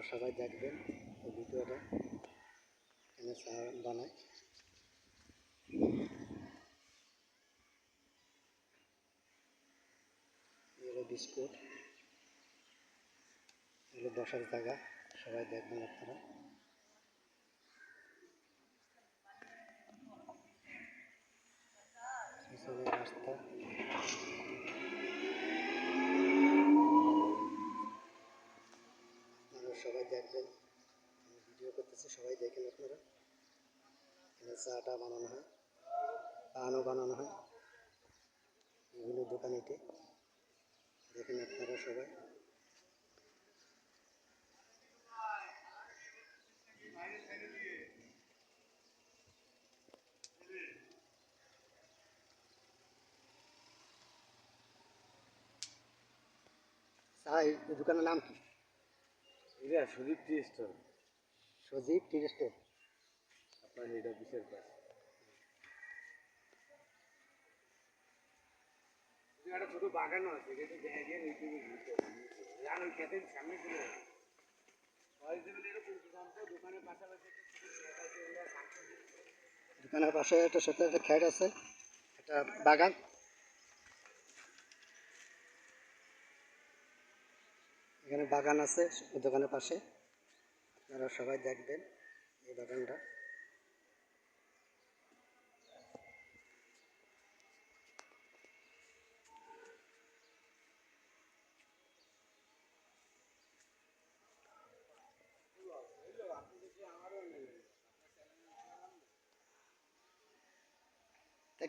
আপনারা সবাই দেখবেন এই ভিডিওটা। এখানে এই বিস্কুট। এগুলো বসার জায়গা। সবাই দেখবেন আপনারা পিছনে রাস্তা আপনারা সবাই দেখবেন ভিডিও করতেছি, সবাই দেখেন আপনারা। এখানে চাটা বানানো হয়, পানও বানানো হয়। বিভিন্ন দোকানেতে দেখেন আপনারা সবাই। চা দোকানের নাম কি? এটা Sudip T store Sajib T store আপনার হেড অফিসের পাশে একটা ছোট বাগানও আছে আর ওই খেতের সামনে পাশাপাশি দোকানের পাশে একটা সাথে একটা খেট আছে একটা বাগান। এখানে বাগান আছে দোকানের পাশে। আপনারা সবাই দেখবেন এই বাগানটা।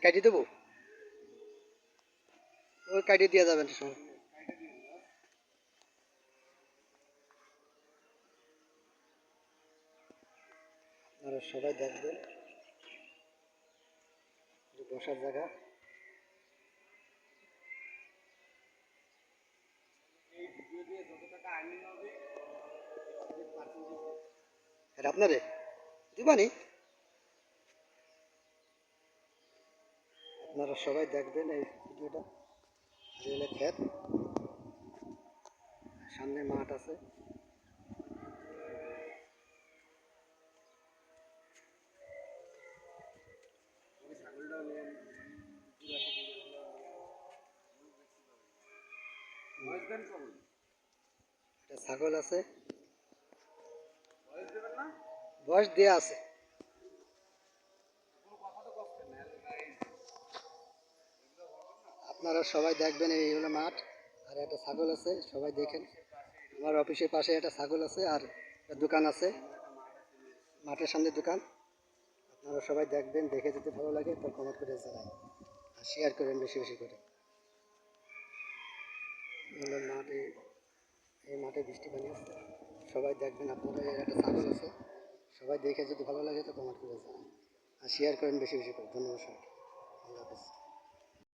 কাটিয়ে দেবো? ওই কাটিয়ে দেওয়া যাবে সময়। আপনারা সবাই দেখবেন বসার জায়গা। আপনারে? দিবানি? আপনারা সবাই দেখবেন এই ভিডিওটা। রেলে সামনে মাঠ আছে ছাগলটাও নেন বয়স দেন কখন ছাগল আছে। বয়স দেওয়া আছে। আপনারা সবাই দেখবেন এই হলো মাঠ, আর একটা ছাগল আছে, সবাই দেখেন। আমার অফিসের পাশে একটা ছাগল আছে, আর দোকান আছে। মাঠের সামনে দোকান। আপনারা সবাই দেখবেন, দেখে যদি ভালো লাগে, তো কমেন্ট করে আর শেয়ার করেন বেশি বেশি করে। মাঠে, এই মাঠে বৃষ্টি পানি আছে সবাই দেখবেন আপনারা এই একটা ছাগল আছে। সবাই দেখে যদি ভালো লাগে তো কমেন্ট করে জানান। আর শেয়ার করেন বেশি বেশি করে। ধন্যবাদ সবাইকে। আল্লাহ হাফিজ।